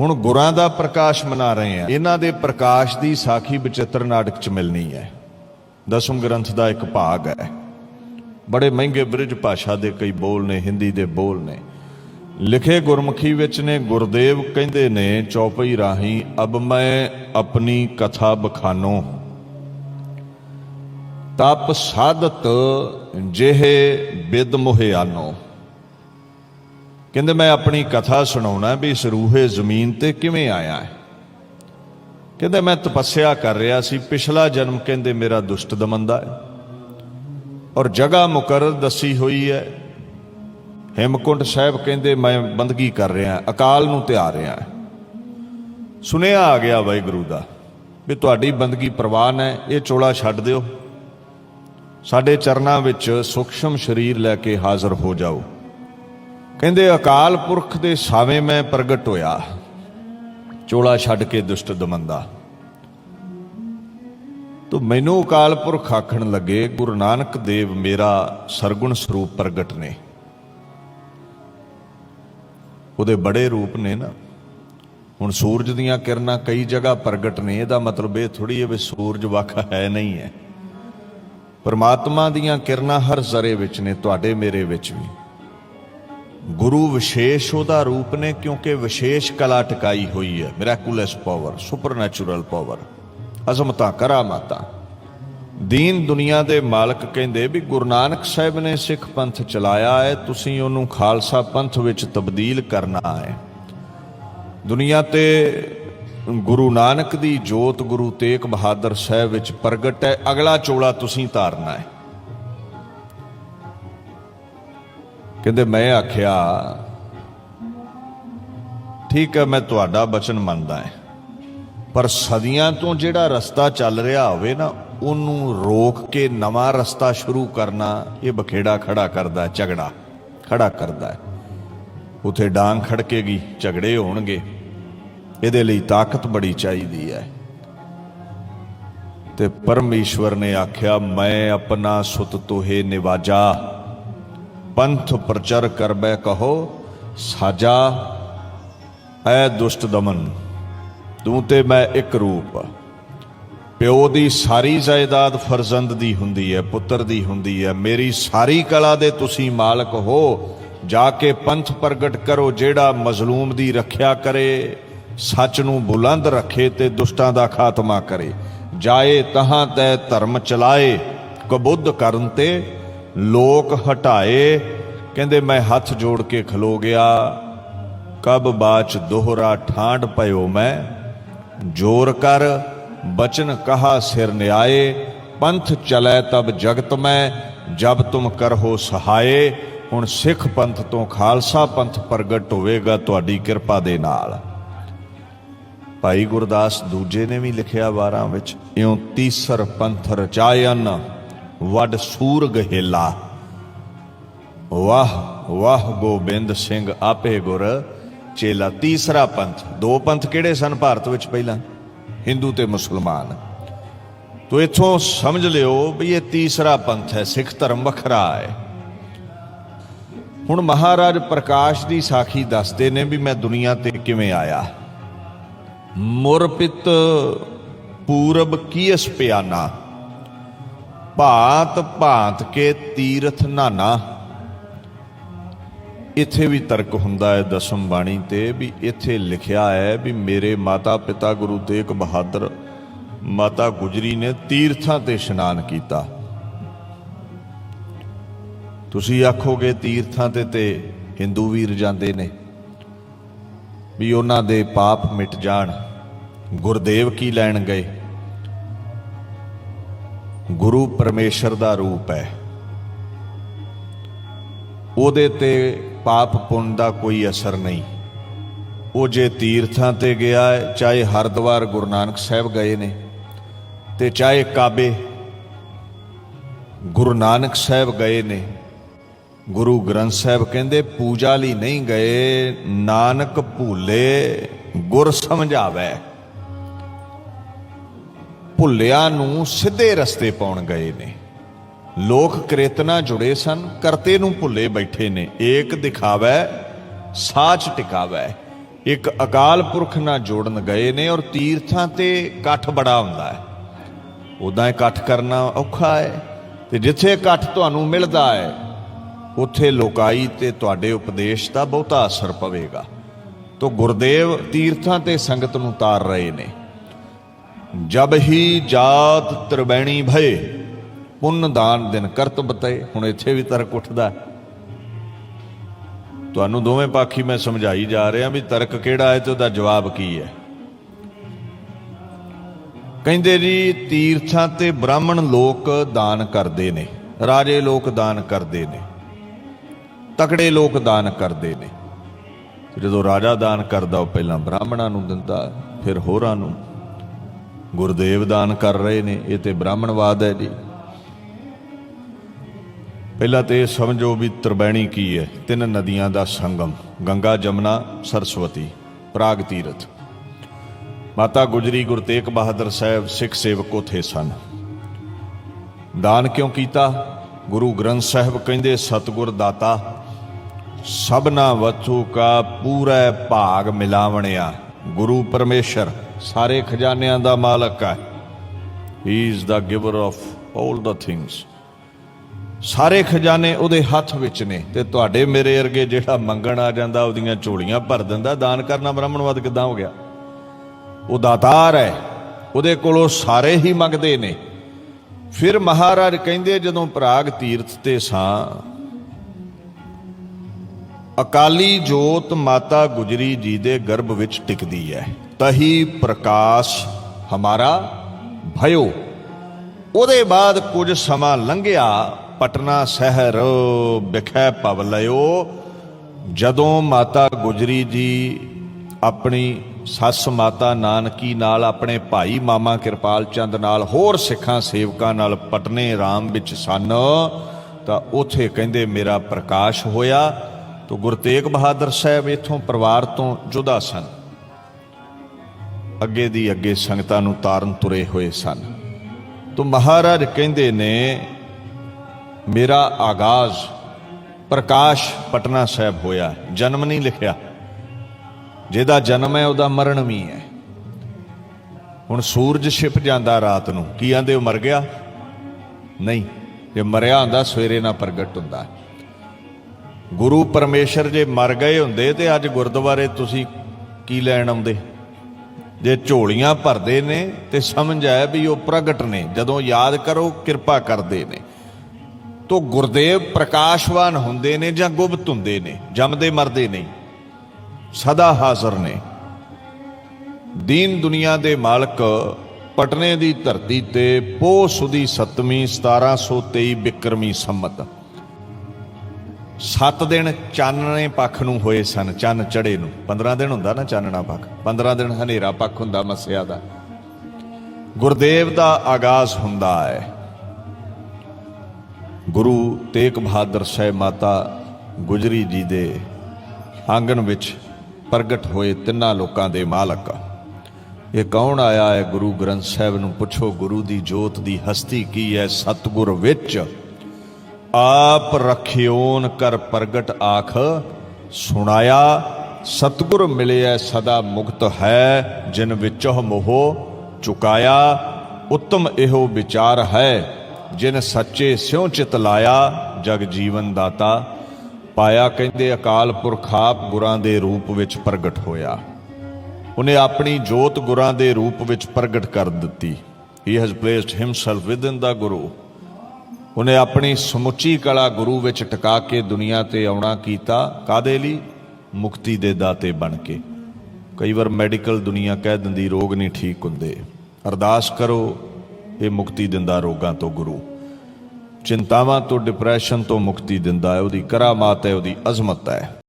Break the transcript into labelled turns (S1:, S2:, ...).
S1: ਹੁਣ ਗੁਰਾਂ ਦਾ ਪ੍ਰਕਾਸ਼ ਮਨਾ ਰਹੇ ਆ। ਇਹਨਾਂ ਦੇ ਪ੍ਰਕਾਸ਼ ਦੀ ਸਾਖੀ ਬਚਿੱਤਰ ਨਾਟਕ ਚ ਮਿਲਣੀ ਹੈ। ਦਸਮ ਗ੍ਰੰਥ ਦਾ ਇੱਕ ਭਾਗ ਹੈ। ਬੜੇ ਮਹਿੰਗੇ ਬ੍ਰਿਜ ਭਾਸ਼ਾ ਦੇ ਕਈ ਬੋਲ ਨੇ, ਹਿੰਦੀ ਦੇ ਬੋਲ ਨੇ। ਲਿਖੇ ਗੁਰਮੁਖੀ ਵਿੱਚ ਨੇ, ਗੁਰਦੇਵ ਕਹਿੰਦੇ ਨੇ, ਚੌਪਈ ਰਾਹੀਂ ਅਬ ਮੈਂ ਆਪਣੀ ਕਥਾ ਬਖਾਨੋ। ਤਪ ਸਾਧਤ ਜਿਹੇ ਬਿਦ ਮੁਹਿਆਨੋ। ਕਹਿੰਦੇ, ਮੈਂ ਆਪਣੀ ਕਥਾ ਸੁਣਾਉਣਾ ਵੀ ਇਸ ਰੂਹੇ ਜ਼ਮੀਨ ਤੇ ਕਿਵੇਂ ਆਇਆ ਹੈ? ਕਹਿੰਦੇ, ਮੈਂ ਤਪੱਸਿਆ ਕਰ ਰਿਹਾ ਸੀ, ਪਿਛਲਾ ਜਨਮ ਕਹਿੰਦੇ ਮੇਰਾ ਦੁਸ਼ਟ ਦਮਨ ਦਾ ਹੈ ਔਰ ਜਗ੍ਹਾ ਮੁਕਰਰ ਦੱਸੀ ਹੋਈ ਹੈ। ਹਿਮਕੁੰਡ ਸਾਹਿਬ ਕਹਿੰਦੇ, ਮੈਂ ਬੰਦਗੀ ਕਰ ਰਿਹਾ, ਅਕਾਲ ਨੂੰ ਤਿਆਰ ਰਿਹਾ ਸੁਨੇਹਾ ਆ ਗਿਆ ਵਾਹਿਗੁਰੂ ਦਾ ਵੀ ਤੁਹਾਡੀ ਬੰਦਗੀ ਪ੍ਰਵਾਨ ਹੈ, ਇਹ ਚੋਲਾ ਛੱਡ ਦਿਓ। ਸਾਡੇ ਚਰਨਾਂ ਵਿੱਚ ਸੂਖਸ਼ਮ ਸਰੀਰ ਲੈ ਕੇ ਹਾਜ਼ਰ ਹੋ ਜਾਓ। ਕਹਿੰਦੇ, ਅਕਾਲ ਪੁਰਖ ਦੇ ਸਾਵੇਂ ਮੈਂ ਪ੍ਰਗਟ ਹੋਇਆ। ਚੋਲਾ ਛੱਡ ਕੇ ਦੁਸ਼ਟ ਦਮੰਦਾ। ਤੋ ਮੈਨੂੰ ਅਕਾਲ ਪੁਰਖ ਆਖਣ ਲੱਗੇ, ਗੁਰੂ ਨਾਨਕ ਦੇਵ ਮੇਰਾ ਸਰਗੁਣ ਸਰੂਪ ਪ੍ਰਗਟ ਨੇ। ਉਹਦੇ ਬੜੇ ਰੂਪ ਨੇ ਨਾ। ਹੁਣ ਸੂਰਜ ਦੀਆਂ ਕਿਰਨਾਂ ਕਈ ਜਗ੍ਹਾ ਪ੍ਰਗਟ ਨੇ, ਇਹਦਾ ਮਤਲਬ ਇਹ ਥੋੜੀ ਹੈ ਵੀ ਸੂਰਜ ਵੱਖ ਹੈ, ਨਹੀਂ ਹੈ। ਪਰਮਾਤਮਾ ਦੀਆਂ ਕਿਰਨਾਂ ਹਰ ਜ਼ਰੇ ਵਿੱਚ ਨੇ, ਤੁਹਾਡੇ ਮੇਰੇ ਵਿੱਚ ਵੀ। ਗੁਰੂ ਵਿਸ਼ੇਸ਼ ਉਹਦਾ ਰੂਪ ਨੇ ਕਿਉਂਕਿ ਵਿਸ਼ੇਸ਼ ਕਲਾ ਟਿਕਾਈ ਹੋਈ ਹੈ। ਮਿਰਾਕੂਲਸ ਪਾਵਰ ਸੁਪਰਨੈਚੁਰਲ ਪਾਵਰ ਅਜ਼ਮਤਾਂ ਕਰਾਮਾਤਾਂ ਦੀਨ ਦੁਨੀਆ ਦੇ ਮਾਲਕ ਕਹਿੰਦੇ ਵੀ ਗੁਰੂ ਨਾਨਕ ਸਾਹਿਬ ਨੇ ਸਿੱਖ ਪੰਥ ਚਲਾਇਆ ਹੈ, ਤੁਸੀਂ ਉਹਨੂੰ ਖਾਲਸਾ ਪੰਥ ਵਿੱਚ ਤਬਦੀਲ ਕਰਨਾ ਹੈ। ਦੁਨੀਆ ਤੇ ਗੁਰੂ ਨਾਨਕ ਦੀ ਜੋਤ ਗੁਰੂ ਤੇਗ ਬਹਾਦਰ ਸਾਹਿਬ ਵਿੱਚ ਪ੍ਰਗਟ ਹੈ, ਅਗਲਾ ਚੋਲਾ ਤੁਸੀਂ ਧਾਰਨਾ ਹੈ। ਕਹਿੰਦੇ, ਮੈਂ ਆਖਿਆ, ਠੀਕ ਹੈ, ਮੈਂ ਤੁਹਾਡਾ ਬਚਨ ਮੰਨਦਾ ਹਾਂ। ਪਰ ਸਦੀਆਂ ਤੋਂ ਜਿਹੜਾ ਰਸਤਾ ਚੱਲ ਰਿਹਾ ਹੋਵੇ ਨਾ, ਉਹਨੂੰ ਰੋਕ ਕੇ ਨਵਾਂ ਰਸਤਾ ਸ਼ੁਰੂ ਕਰਨਾ, ਇਹ ਬਖੇੜਾ ਖੜਾ ਕਰਦਾ ਝਗੜਾ ਖੜਾ ਕਰਦਾ ਹੈ। ਉਥੇ ਡਾਂਗ ਖੜਕੇਗੀ, ਝਗੜੇ ਹੋਣਗੇ। ਇਹਦੇ ਲਈ ਤਾਕਤ ਬੜੀ ਚਾਹੀਦੀ ਹੈ। ਤੇ ਪਰਮੇਸ਼ਵਰ ਨੇ ਆਖਿਆ, ਮੈਂ ਆਪਣਾ ਸੁਤ ਤੋਹੇ ਨਿਵਾਜਾ। ਪੰਥ ਪ੍ਰਚਰ ਕਰਬੈ ਕਹੋ, ਸਾਜਾ, ਐ ਦੁਸ਼ਟ ਦਮਨ, ਤੂੰ ਤੇ ਮੈਂ ਇੱਕ ਰੂਪ। ਪਿਓ ਦੀ ਸਾਰੀ ਜਾਇਦਾਦ ਫਰਜ਼ੰਦ ਦੀ ਹੁੰਦੀ ਹੈ ਪੁੱਤਰ ਦੀ ਹੁੰਦੀ ਹੈ ਮੇਰੀ ਸਾਰੀ ਕਲਾ ਦੇ ਤੁਸੀਂ ਮਾਲਕ ਹੋ, ਜਾ ਕੇ ਪੰਥ ਪ੍ਰਗਟ ਕਰੋ, ਜਿਹੜਾ ਮਜ਼ਲੂਮ ਦੀ ਰੱਖਿਆ ਕਰੇ, ਸੱਚ ਨੂੰ ਬੁਲੰਦ ਰੱਖੇ ਤੇ ਦੁਸ਼ਟਾਂ ਦਾ ਖਾਤਮਾ ਕਰੇ। ਜਾਏ ਤਹਾਂ ਤੈ ਧਰਮ ਚਲਾਏ, ਕਬੁੱਧ ਕਰਨ ਤੇ ਲੋਕ ਹਟਾਏ, ਕਹਿੰਦੇ ਮੈਂ ਹੱਥ ਜੋੜ ਕੇ ਖਲੋ ਗਿਆ। ਕਬ ਬਾਚ ਦੋਹਰਾ ਠਾਂਡ ਪਇਓ ਮੈਂ। ਜੋਰ ਕਰ, ਬਚਨ ਕਹਾ ਸਿਰ ਨਿਆਏ। ਪੰਥ ਚਲੈ ਤਬ ਜਗਤ ਮੈਂ, ਜਬ ਤੁਮ ਕਰਹੋ ਸਹਾਏ। ਹੁਣ ਸਿੱਖ ਪੰਥ ਤੋਂ ਖਾਲਸਾ ਪੰਥ ਪ੍ਰਗਟ ਹੋਵੇਗਾ ਤੁਹਾਡੀ ਕਿਰਪਾ ਦੇ ਨਾਲ। ਭਾਈ ਗੁਰਦਾਸ ਦੂਜੇ ਨੇ ਵੀ ਲਿਖਿਆ ਵਾਰਾਂ ਵਿੱਚ, ਇਉਂ ਤੀਸਰ ਪੰਥ ਰਚਾਇਨ। ਵੱਡ ਸੂਰ ਗਹਿਲਾ ਵਾਹ ਵਾਹ ਗੋਬਿੰਦ ਸਿੰਘ, ਆਪੇ ਗੁਰ। ਚੇਲਾ ਤੀਸਰਾ ਪੰਥ। ਦੋ ਪੰਥ ਕਿਹੜੇ ਸਨ ਭਾਰਤ ਵਿੱਚ ਪਹਿਲਾਂ? ਹਿੰਦੂ ਤੇ ਮੁਸਲਮਾਨ। ਤੋ ਇਥੋਂ ਸਮਝ ਲਿਓ ਵੀ ਇਹ ਤੀਸਰਾ ਪੰਥ ਹੈ, ਸਿੱਖ ਧਰਮ ਵੱਖਰਾ ਹੈ। ਹੁਣ ਮਹਾਰਾਜ ਪ੍ਰਕਾਸ਼ ਦੀ ਸਾਖੀ ਦੱਸਦੇ ਨੇ ਵੀ ਮੈਂ ਦੁਨੀਆ ਤੇ ਕਿਵੇਂ ਆਇਆ। ਮੁਰਪਿਤ ਪੂਰਬ ਕੀਸ ਪਿਆਨਾ? ਭਾਂਤ ਭਾਂਤ ਕੇ ਤੀਰਥ ਨਾਨਾ। ਇੱਥੇ ਵੀ ਤਰਕ ਹੁੰਦਾ ਹੈ ਦਸਮ ਬਾਣੀ ਤੇ ਵੀ ਇੱਥੇ ਲਿਖਿਆ ਹੈ ਵੀ ਮੇਰੇ ਮਾਤਾ ਪਿਤਾ ਗੁਰੂ ਤੇਗ ਬਹਾਦਰ, ਮਾਤਾ ਗੁਜਰੀ ਨੇ ਤੀਰਥਾਂ ਤੇ ਇਸ਼ਨਾਨ ਕੀਤਾ। ਤੁਸੀਂ ਆਖੋਗੇ ਤੀਰਥਾਂ ਤੇ ਤੇ ਹਿੰਦੂ ਵੀਰ ਜਾਂਦੇ ਨੇ, ਵੀ ਉਹਨਾਂ ਦੇ ਪਾਪ ਮਿਟ ਜਾਣ, ਗੁਰਦੇਵ ਕੀ ਲੈਣ ਗਏ? ਗੁਰੂ ਪਰਮੇਸ਼ਰ ਦਾ ਰੂਪ ਹੈ। ਉਹਦੇ ਤੇ ਪਾਪ ਪੁੰਨ ਦਾ ਕੋਈ ਅਸਰ ਨਹੀਂ। ਉਹ ਜੇ ਤੀਰਥਾਂ ਤੇ ਗਿਆ, ਚਾਹੇ ਹਰਿਦੁਆਰ ਗੁਰੂ ਨਾਨਕ ਸਾਹਿਬ ਗਏ ਨੇ, ਤੇ ਚਾਹੇ ਕਾਬੇ ਗੁਰੂ ਨਾਨਕ ਸਾਹਿਬ ਗਏ ਨੇ, ਗੁਰੂ ਗ੍ਰੰਥ ਸਾਹਿਬ ਕਹਿੰਦੇ, ਪੂਜਾ ਲਈ ਨਹੀਂ ਗਏ, ਨਾਨਕ ਭੂਲੇ ਗੁਰ ਸਮਝਾਵੇ। ਭੁੱਲਿਆਂ ਨੂੰ ਸਿੱਧੇ ਰਸਤੇ ਪਾਉਣ ਗਏ ਨੇ। ਲੋਕ ਕਿਰਤਨਾ ਜੁੜੇ ਸਨ, ਕਰਤੇ ਨੂੰ ਭੁੱਲੇ ਬੈਠੇ ਨੇ। ਏਕ ਦਿਖਾਵੇ, ਸਾਚ ਟਿਕਾਵੇ। ਇੱਕ ਅਕਾਲ ਪੁਰਖ ਨਾਲ ਜੋੜਨ ਗਏ ਨੇ ਔਰ ਤੀਰਥਾਂ ਤੇ ਇਕੱਠ ਬੜਾ ਹੁੰਦਾ ਹੈ। ਉਦਾਂ ਇਕੱਠ ਕਰਨਾ ਔਖਾ ਹੈ ਤੇ ਜਿੱਥੇ ਇਕੱਠ ਤੁਹਾਨੂੰ ਮਿਲਦਾ ਹੈ, ਉੱਥੇ ਲੋਕਾਈ ਤੇ ਤੁਹਾਡੇ ਉਪਦੇਸ਼ ਦਾ ਬਹੁਤਾ ਅਸਰ ਪਵੇਗਾ। ਤੋ ਗੁਰਦੇਵ ਤੀਰਥਾਂ ਤੇ ਸੰਗਤ ਨੂੰ ਤਾਰ ਰਹੇ ਨੇ। ਜਬ ਹੀ ਜਾਤ ਤਰਬੈਣੀ ਭਏ, ਪੁੰਨ ਦਾਨ ਦਿਨ ਕਰਤ ਬਤਏ ਹੁਣ ਇੱਥੇ ਵੀ ਤਰਕ ਉੱਠਦਾ ਤੁਹਾਨੂੰ ਦੋਵੇਂ ਪਾਖੀ ਮੈਂ ਸਮਝਾਈ ਜਾ ਰਿਹਾ ਵੀ ਤਰਕ ਕਿਹੜਾ ਹੈ ਤੇ ਉਹਦਾ ਜਵਾਬ ਕੀ ਹੈ। ਕਹਿੰਦੇ ਜੀ, ਤੀਰਥਾਂ ਤੇ ਬ੍ਰਾਹਮਣ ਲੋਕ ਦਾਨ ਕਰਦੇ ਨੇ, ਰਾਜੇ ਲੋਕ ਦਾਨ ਕਰਦੇ ਨੇ, ਤਕੜੇ ਲੋਕ ਦਾਨ ਕਰਦੇ ਨੇ। ਜਦੋਂ ਰਾਜਾ ਦਾਨ ਕਰਦਾ, ਉਹ ਪਹਿਲਾਂ ਬ੍ਰਾਹਮਣਾਂ ਨੂੰ ਦਿੰਦਾ, ਫਿਰ ਹੋਰਾਂ ਨੂੰ। ਗੁਰਦੇਵ ਦਾਨ ਕਰ ਰਹੇ ਨੇ, ਇਹ ਤੇ ਬ੍ਰਾਹਮਣਵਾਦ ਹੈ ਜੀ। ਪਹਿਲਾਂ ਤੇ ਇਹ ਸਮਝੋ ਵੀ ਤਰਬੈਣੀ ਕੀ ਹੈ। ਤਿੰਨ ਨਦੀਆਂ ਦਾ ਸੰਗਮ, ਗੰਗਾ, ਜਮਨਾ, ਸਰਸਵਤੀ, ਪ੍ਰਾਗ ਤੀਰਥ। ਮਾਤਾ ਗੁਜਰੀ ਗੁਰੂ ਤੇਗ ਬਹਾਦਰ ਸਾਹਿਬ ਸਿੱਖ ਸੇਵਕ ਉਥੇ ਸਨ। ਦਾਨ ਕਿਉਂ ਕੀਤਾ? ਗੁਰੂ ਗ੍ਰੰਥ ਸਾਹਿਬ ਕਹਿੰਦੇ, ਸਤਿਗੁਰ ਦਾਤਾ, ਸਭਨਾ ਵਸਤੂ ਕਾ ਪੂਰਾ ਭਾਗ ਮਿਲਾਵਣਿਆ, ਗੁਰੂ ਪਰਮੇਸ਼ਰ ਸਾਰੇ ਖਜ਼ਾਨਿਆਂ ਦਾ ਮਾਲਕ ਹੈ। He is the giver of 올 the things ਸਾਰੇ ਖਜ਼ਾਨੇ ਉਹਦੇ ਹੱਥ ਵਿੱਚ ਨੇ ਤੇ ਤੁਹਾਡੇ ਮੇਰੇ ਵਰਗੇ ਜਿਹੜਾ ਮੰਗਣ ਆ ਜਾਂਦਾ, ਉਹਦੀਆਂ ਝੋਲੀਆਂ ਭਰ ਦਿੰਦਾ। ਦਾਨ ਕਰਨਾ ਬ੍ਰਾਹਮਣਵਾਦ ਕਿਦਾਂ ਹੋ ਗਿਆ? ਉਹ ਦਾਤਾਰ ਹੈ। ਉਹਦੇ ਕੋਲੋਂ ਸਾਰੇ ਹੀ ਮੰਗਦੇ ਨੇ। ਫਿਰ ਮਹਾਰਾਜ ਕਹਿੰਦੇ, ਜਦੋਂ ਪ੍ਰਾਗ ਤੀਰਥ ਤੇ ਸਾਂ, ਅਕਾਲੀ ਜੋਤ ਮਾਤਾ ਗੁਜਰੀ ਜੀ ਦੇ ਗਰਭ ਵਿੱਚ ਟਿਕਦੀ ਹੈ। ਤਹੀ ਪ੍ਰਕਾਸ਼ ਹਮਾਰਾ ਭਇਓ। ਉਹਦੇ ਬਾਅਦ ਕੁਝ ਸਮਾਂ ਲੰਘਿਆ, ਪਟਨਾ ਸ਼ਹਿਰ ਵਿਖੇ ਪਵ ਲਿਓ ਜਦੋਂ ਮਾਤਾ ਗੁਜਰੀ ਜੀ ਆਪਣੀ ਸੱਸ ਮਾਤਾ ਨਾਨਕੀ ਨਾਲ ਆਪਣੇ ਭਾਈ ਮਾਮਾ ਕਿਰਪਾਲ ਚੰਦ ਨਾਲ ਹੋਰ ਸਿੱਖਾਂ ਸੇਵਕਾਂ ਨਾਲ ਪਟਨੇ ਰਾਮ ਵਿੱਚ ਸਨ, ਤਾਂ ਉਥੇ ਕਹਿੰਦੇ ਮੇਰਾ ਪ੍ਰਕਾਸ਼ ਹੋਇਆ। ਤਾਂ ਗੁਰੂ ਤੇਗ ਬਹਾਦਰ ਸਾਹਿਬ ਇਥੋਂ ਪਰਿਵਾਰ ਤੋਂ ਜੁਦਾ ਸਨ। ਅੱਗੇ ਦੀ ਅੱਗੇ ਸੰਗਤਾਂ ਨੂੰ ਤਾਰਨ ਤੁਰੇ ਹੋਏ ਸਨ। ਤੋ ਮਹਾਰਾਜ ਕਹਿੰਦੇ ਨੇ, ਮੇਰਾ ਆਗਾਜ਼ ਪ੍ਰਕਾਸ਼ ਪਟਨਾ ਸਾਹਿਬ ਹੋਇਆ, ਜਨਮ ਨਹੀਂ ਲਿਖਿਆ। ਜਿਹਦਾ ਜਨਮ ਹੈ, ਉਹਦਾ ਮਰਨ ਵੀ ਹੈ। ਹੁਣ ਸੂਰਜ ਛਿਪ ਜਾਂਦਾ ਰਾਤ ਨੂੰ, ਕੀ ਆਂਦੇ, ਉਹ ਮਰ ਗਿਆ? ਨਹੀਂ, ਜੇ ਮਰਿਆ ਹੁੰਦਾ, ਸਵੇਰੇ ਨਾ ਪ੍ਰਗਟ ਹੁੰਦਾ। ਗੁਰੂ ਪਰਮੇਸ਼ਰ ਜੇ ਮਰ ਗਏ ਹੁੰਦੇ, ਤੇ ਅੱਜ ਗੁਰਦੁਆਰੇ ਤੁਸੀਂ ਕੀ ਲੈਣ ਆਉਂਦੇ? ਜੇ ਝੋਲੀਆਂ ਭਰਦੇ ਨੇ ਤੇ ਸਮਝ ਆਇਆ ਵੀ ਉਹ ਪ੍ਰਗਟ ਨੇ, ਜਦੋਂ ਯਾਦ ਕਰੋ ਕਿਰਪਾ ਕਰਦੇ ਨੇ। ਤੋ ਗੁਰਦੇਵ ਪ੍ਰਕਾਸ਼ਵਾਨ ਹੁੰਦੇ ਨੇ ਜਾਂ ਗੁਪਤ ਹੁੰਦੇ ਨੇ, ਜੰਮਦੇ ਮਰਦੇ ਨਹੀਂ, ਸਦਾ ਹਾਜ਼ਰ ਨੇ। ਦੀਨ ਦੁਨੀਆ ਦੇ ਮਾਲਕ ਪਟਨੇ ਦੀ ਧਰਤੀ ਤੇ ਪੋਹ ਸੁਦੀ 7ਵੀਂ 1723 ਬਿਕਰਮੀ ਸੰਮਤ। ਸੱਤ ਦਿਨ ਚਾਨਣੇ ਪੱਖ ਨੂੰ ਹੋਏ ਸਨ, ਚੰਨ ਚੜੇ ਨੂੰ। 15 ਦਿਨ ਹੁੰਦਾ ਨਾ ਚਾਨਣਾ ਪੱਖ? 15 ਦਿਨ ਹਨੇਰਾ ਪੱਖ ਹੁੰਦਾ ਮਸਿਆ ਦਾ। ਗੁਰਦੇਵ ਦਾ ਆਗਾਜ਼ ਹੁੰਦਾ ਹੈ। ਗੁਰੂ ਤੇਗ ਬਹਾਦਰ ਸਾਹਿਬ ਮਾਤਾ ਗੁਜਰੀ ਜੀ ਦੇ ਆਂਗਣ ਵਿੱਚ ਪ੍ਰਗਟ ਹੋਏ ਤਿੰਨਾਂ ਲੋਕਾਂ ਦੇ ਮਾਲਕ। ਇਹ ਕੌਣ ਆਇਆ ਹੈ? ਗੁਰੂ ਗ੍ਰੰਥ ਸਾਹਿਬ ਨੂੰ ਪੁੱਛੋ, ਗੁਰੂ ਦੀ ਜੋਤ ਦੀ ਹਸਤੀ ਕੀ ਹੈ? ਸਤਿਗੁਰ ਵਿੱਚ ਆਪ ਰਖਿਓਨ ਕਰ ਪ੍ਰਗਟ ਆਖ, ਸੁਣਾਇਆ, ਸਤਿਗੁਰ ਮਿਲਿਆ ਸਦਾ ਮੁਕਤ ਹੈ, ਜਿਨ ਵਿੱਚੋਂ ਮੋਹ ਚੁਕਾਇਆ, ਉੱਤਮ ਇਹੋ ਵਿਚਾਰ ਹੈ, ਜਿਨ ਸੱਚੇ ਸਿਉ ਚਿਤ ਲਾਇਆ, ਜਗ ਜੀਵਨ ਦਾਤਾ, ਪਾਇਆ ਕਹਿੰਦੇ ਅਕਾਲ ਪੁਰਖ ਆਪ ਗੁਰਾਂ ਦੇ ਰੂਪ ਵਿੱਚ ਪ੍ਰਗਟ ਹੋਇਆ। ਉਹਨੇ ਆਪਣੀ ਜੋਤ ਗੁਰਾਂ ਦੇ ਰੂਪ ਵਿੱਚ ਪ੍ਰਗਟ ਕਰ ਦਿੱਤੀ। He has placed himself within the Guru ਉਹਨੇ ਆਪਣੀ ਸਮੁੱਚੀ ਕਲਾ ਗੁਰੂ ਵਿੱਚ ਟਿਕਾ ਕੇ ਦੁਨੀਆ ਤੇ ਆਉਣਾ ਕੀਤਾ ਕਾਦੇ ਲਈ? ਮੁਕਤੀ ਦੇ ਦਾਤੇ ਬਣ ਕੇ। ਕਈ ਵਾਰ ਮੈਡੀਕਲ ਦੁਨੀਆ ਕਹਿ ਦਿੰਦੀ, ਰੋਗ ਨਹੀਂ ਠੀਕ ਹੁੰਦੇ। ਅਰਦਾਸ ਕਰੋ, ਇਹ ਮੁਕਤੀ ਦਿੰਦਾ ਰੋਗਾਂ ਤੋਂ ਗੁਰੂ। ਚਿੰਤਾਵਾਂ ਤੋਂ ਡਿਪਰੈਸ਼ਨ ਤੋਂ ਮੁਕਤੀ ਦਿੰਦਾ ਹੈ, ਉਹਦੀ ਕਰਾਮਾਤ ਹੈ, ਉਹਦੀ ਅਜ਼ਮਤ ਹੈ।